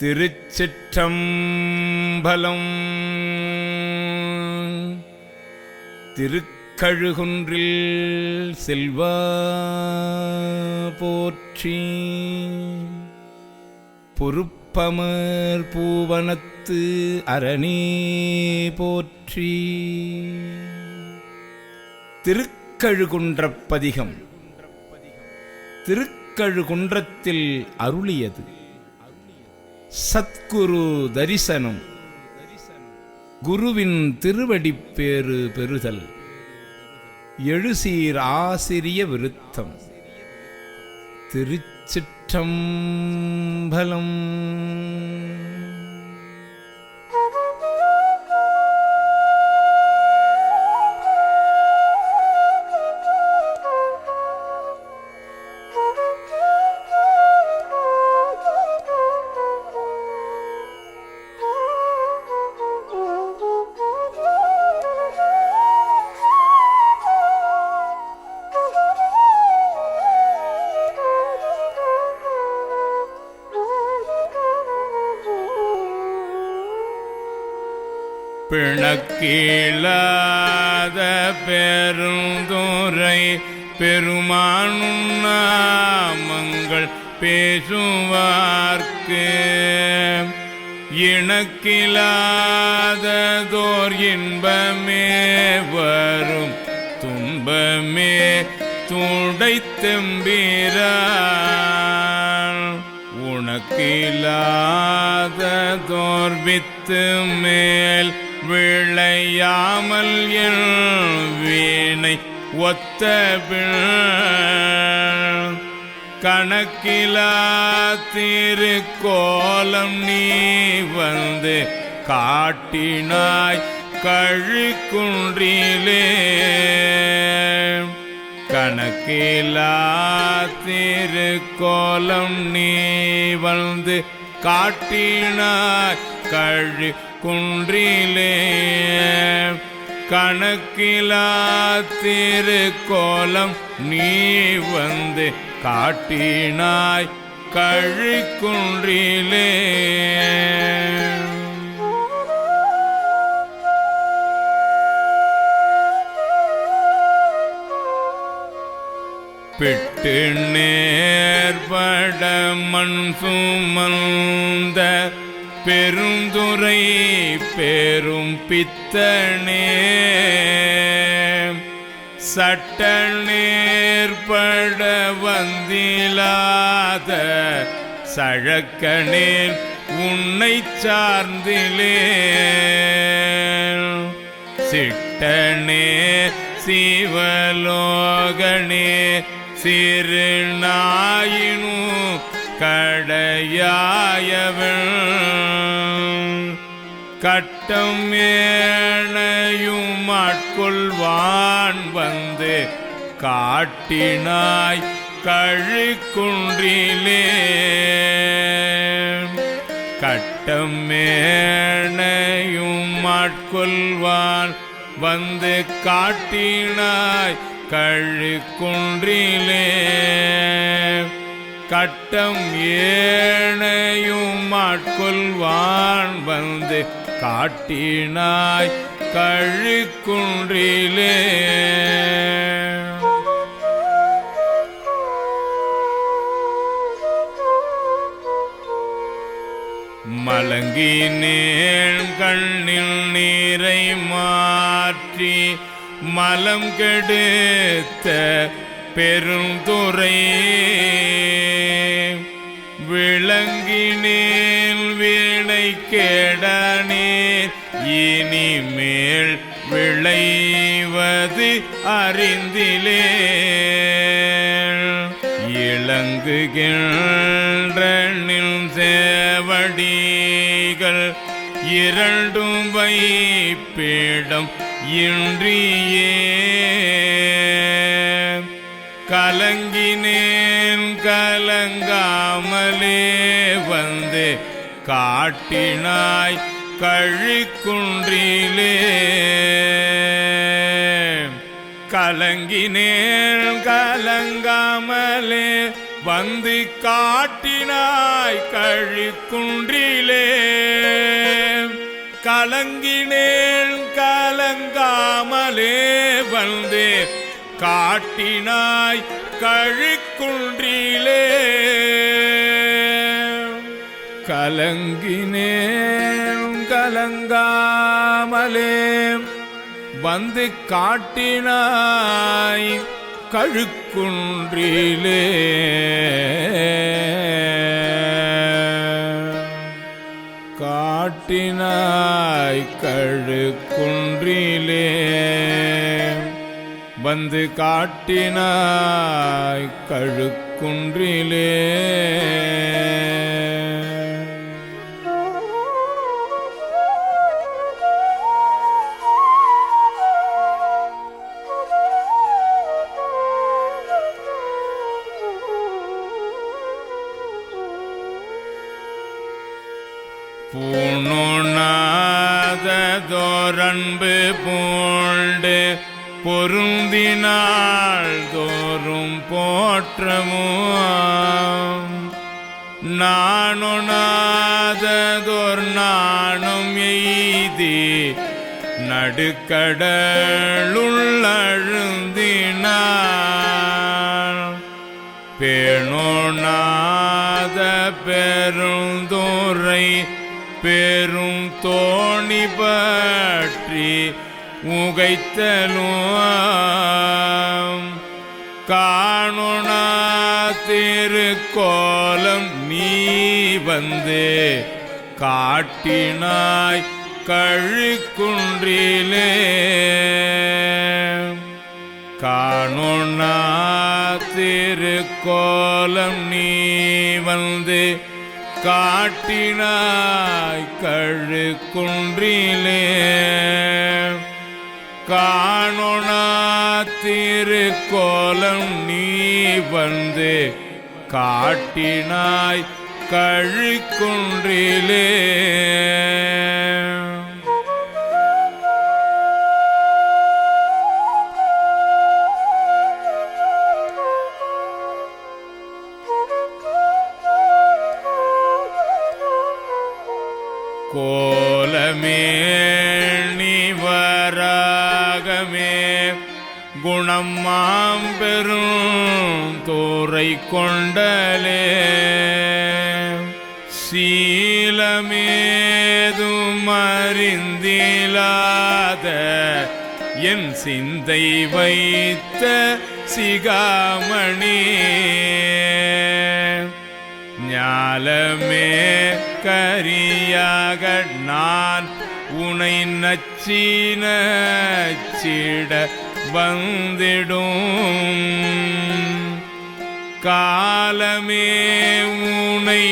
திருச்சிற்றம்பலம். திருக்கழுகுன்றில் செல்வா போற்றி. பொறுப்பமர் பூவனத்து அரணே போற்றி. திருக்கழுகுன்றப்பதிகம். திருக்கழுகுன்றத்தில் அருளியது. சத்குரு தரிசனம். குருவின் திருவடிப்பேறு பெறுதல். எழுசீர் ஆசிரிய விருத்தம். திருச்சிற்றம்பலம். பிணக்கீழாத பெருந்துரை பெருமானும் நாமங்கள் பேசுவார்க்கு. இணக்கிலாததோர் இன்பமே வரும் துன்பமே துடைத்தெம்பிரான் உனக்கிலாததோர் வித்து மேல் விளையாமல் வீணை ஒத்த கணக்கிலா திருக்கோலம் நீ வந்து காட்டினாய் கழிக்குன்றிலே. கணக்கிலா திருக்கோலம் நீ வந்து காட்டினாய் கழி குன்றிலே கணக்கிலா திருக்கோலம் நீ வந்து காட்டினாய் கழிக்குன்றிலே பிட்டு நேர்பட மண் சுமந்த பெருந்துரை பெரும் பித்தனே. சட்ட நேர்பட வந்திலாத சழக்கனேன் உன்னை சார்ந்திலே. சிட்டனே சிவலோகனே சிறு நாயினு கடையாயவள். கட்டம் ஏனையும் ஆட்கொள்வான் வந்து காட்டினாய் கழிக்குன்றிலே. கட்டம் மேனையும் ஆட்கொள்வான் வந்து காட்டினாய் கழிக்குன்றிலே. கட்டம் ஏனையும் ஆட்கொள்வான் வந்து காட்டினாய் கழிக்குன்றிலே. மலங்கினேன் கண்ணில் நீரை மாற்றி மலம் கெடுத்த பெருந்துரை வீணை கேடனேன் இனிமேல் விளைவது அறிந்திலே இளங்குகின்ற சேவடிகள் இரண்டும் வைப்பிடம் இன்றியே. கலங்க காட்டினாய் கழிக்குன்றிலே. கலங்கினேன் கலங்காமலே வந்து காட்டினாய் கழிக்குன்றிலே. கலங்கினேன் கலங்காமலே வந்து காட்டினாய் கழிக்குன்றிலே. கலங்கினேன் கலங்காமலே. வந்து காட்டினாய் கழுக்குன்றிலே. காட்டினாய் கழுக்குன்றிலே. வந்து காட்டினாய் கழுக்குன்றிலே. பூணுணாததோரன்பு பூண்டு பொருந்தினாள் தோறும் போற்றமும் நாணுணாததோர் நானும் எய்தி நடுக்கடலுள்ளழுந்தினாள். பேணோனாத பெருந்தோரை பெரும் தோணி பற்றி உகைத்தலும். காணுணா திருக்கோலம் நீ வந்து காட்டினாய் கழுக்குன்றிலே. காணுணா திருக்கோலம் நீ வந்து காட்டினாய் கழு கழுக்குன்றிலே. காணுணா திருக்கோலம் நீ வந்து காட்டினாய் கழு குன்றிலே குணம். மாம்பெரும் தோரை கொண்டலே. சீலமேதும் அறிந்திலாத என் சிந்தை வைத்த சிகாமணி. ஞாலமே கரியாக நான் உனை நச்சீன சிட வந்திடும். காலமே உனை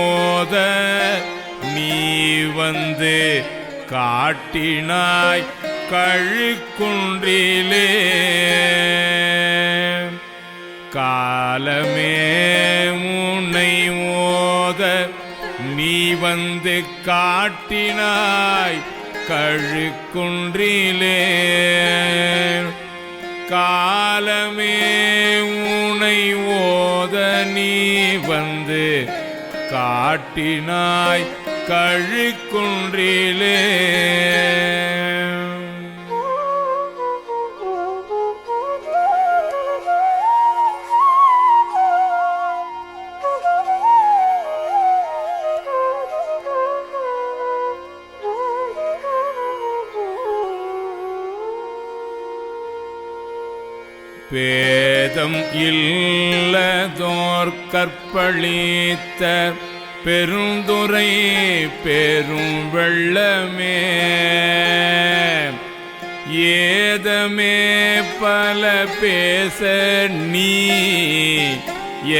ஓத நீ வந்து காட்டினாய் கழுக்குன்றிலே. காலமே உன்னை ஓ ஓத நீ வந்து காட்டினாய் கழுக்குன்றிலே. காலமே உனை ஓத நீ வந்து காட்டினாய் கழுக்குன்றிலே. பேதம் இல்லதோர் கற்பழித்த பெருந்துரை பெரும் வெள்ளமே. ஏதமே பல பேச நீ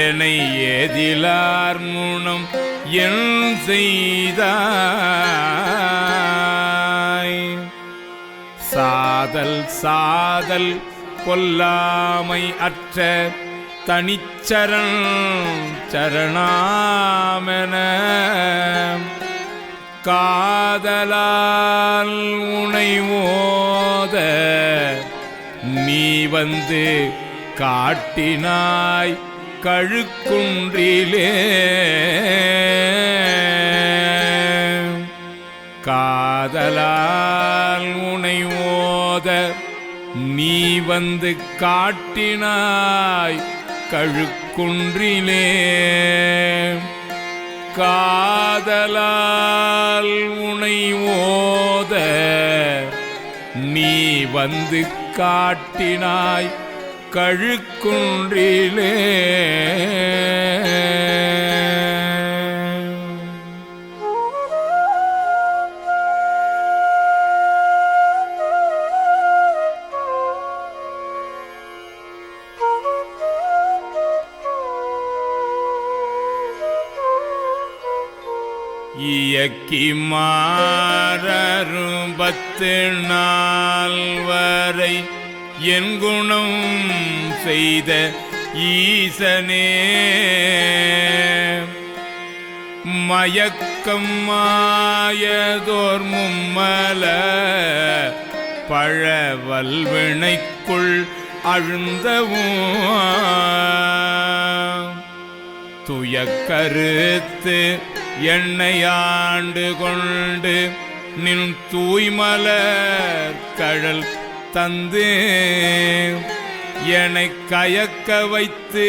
என்னை ஏதிலார் முனம் என் செய்தாய். சாதல் சாதல் கொல்லாமை அற்ற தனிச்சரண் சரணாமென. காதலால் உனை ஓத நீ வந்து காட்டினாய் கழுக்குன்றிலே. காதலால் உனை ஓத நீ வந்து காட்டினாய் கழுக்குன்றிலே. காதலால் உனை ஓத நீ வந்து காட்டினாய் கழுக்குன்றிலே. இயக்கி மாறும் பத்து நாள் வரை என் குணம் செய்த ஈசனே. மயக்கம் மாயதோர் மும்மல பழவல்வினைக்குள் அழுந்தவும். துயக்கருத்து எண்ணெயாண்டு கொண்டு நின் தூய்மலர் கழல் தந்து என்னை கயக்க வைத்து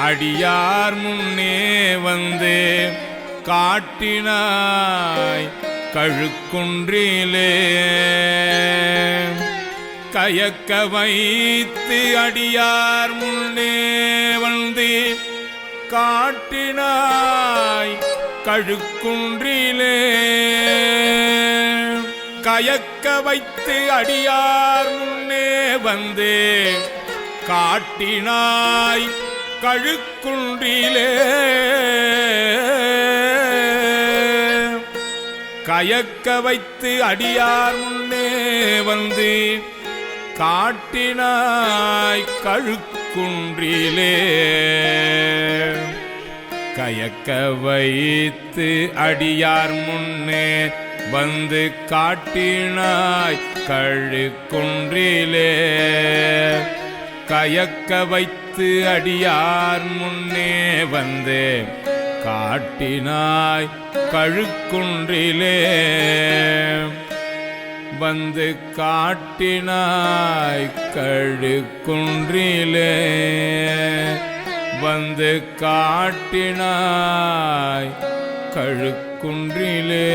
அடியார் முன்னே வந்து காட்டினாய் கழுக்குன்றிலே கயக்க வைத்து அடியார் முன்னே வந்து காட்டினாய் கழுக்குன்றிலே. கயக்க வைத்து அடியார் முன்னே வந்து. காட்டினாய் கழுக்குன்றிலே. கயக்க வைத்து அடியார் முன்னே வந்து. காட்டினாய் கழுக்கு குன்றிலே கயக்க வைத்து அடியார் முன்னே வந்து காட்டினாய் கழுக்குன்றிலே. கயக்க வைத்து அடியார் முன்னே வந்து காட்டினாய் கழுக்குன்றிலே. வந்து காட்டினாய் கழுக்குன்றிலே. வந்து காட்டினாய் கழுக்குன்றிலே.